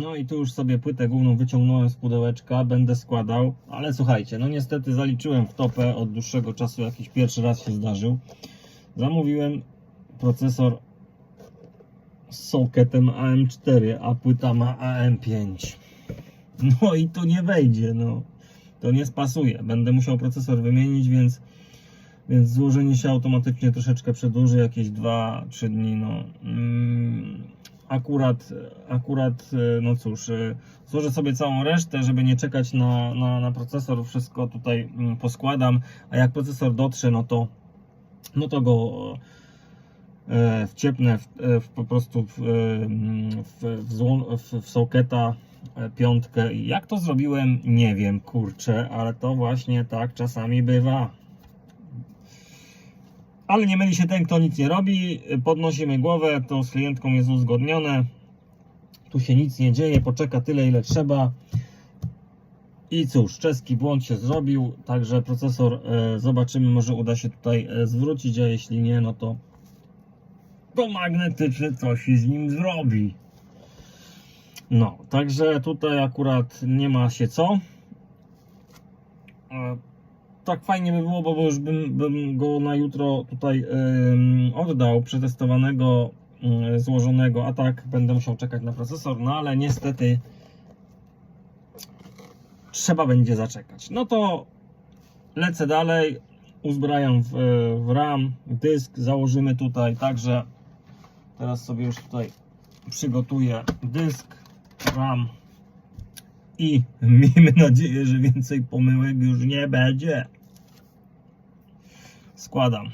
No i tu już sobie płytę główną wyciągnąłem z pudełeczka, będę składał, ale słuchajcie, no niestety zaliczyłem w topę od dłuższego czasu, jakiś pierwszy raz się zdarzył. Zamówiłem procesor z socketem AM4, a płyta ma AM5. No i to nie wejdzie, no. To nie spasuje. Będę musiał procesor wymienić, więc, więc złożenie się automatycznie troszeczkę przedłuży, jakieś 2-3 dni, no. Mm, akurat, akurat, e, no cóż, e, złożę sobie całą resztę, żeby nie czekać na, na, na procesor, wszystko tutaj mm, poskładam, a jak procesor dotrze, no to, no to go e, wciepnę w, w, po prostu w, w, w, w, w piątkę. Jak to zrobiłem, nie wiem, kurczę, ale to właśnie tak czasami bywa. Ale nie myli się ten, kto nic nie robi. Podnosimy głowę, to z klientką jest uzgodnione. Tu się nic nie dzieje, poczeka tyle, ile trzeba. I cóż, czeski błąd się zrobił, także procesor e, zobaczymy, może uda się tutaj e, zwrócić, a jeśli nie, no to to magnetyczny coś z nim zrobi. No, także tutaj akurat nie ma się co. tak fajnie by było, bo już bym, bym go na jutro tutaj ym, oddał, przetestowanego, y, złożonego, a tak będę musiał czekać na procesor, no ale niestety trzeba będzie zaczekać. No to lecę dalej, uzbrajam w, w RAM, dysk założymy tutaj, także teraz sobie już tutaj przygotuję dysk, RAM i miejmy nadzieję, że więcej pomyłek już nie będzie. Składam.